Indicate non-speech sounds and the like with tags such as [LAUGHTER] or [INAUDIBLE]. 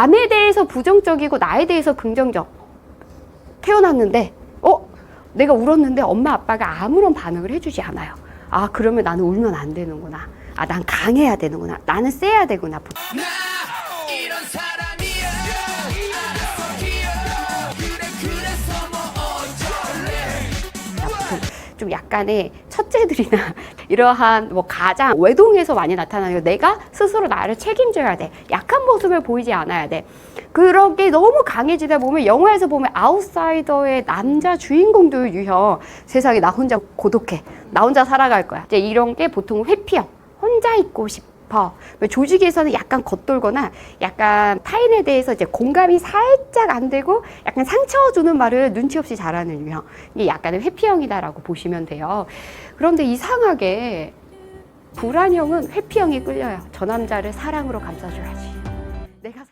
남에 대해서 부정적이고 나에 대해서 긍정적. 태어났는데, 어? 내가 울었는데 엄마 아빠가 아무런 반응을 해주지 않아요. 아, 그러면 나는 울면 안 되는구나. 아, 난 강해야 되는구나. 나는 세야 되구나. 좀 약간의 첫째들이나 [LAUGHS] 이러한 뭐 가장 외동에서 많이 나타나요. 내가 스스로 나를 책임져야 돼. 약한 모습을 보이지 않아야 돼. 그런 게 너무 강해지다 보면 영화에서 보면 아웃사이더의 남자 주인공도 유형 세상에 나 혼자 고독해. 나 혼자 살아갈 거야. 이제 이런 게 보통 회피형. 혼자 있고 싶어. 조직에서는 약간 겉돌거나 약간 타인에 대해서 이제 공감이 살짝 안 되고 약간 상처 주는 말을 눈치 없이 잘하는 유형. 이게 약간의 회피형이다라고 보시면 돼요. 그런데 이상하게 불안형은 회피형이 끌려요. 저 남자를 사랑으로 감싸줘야지. 내가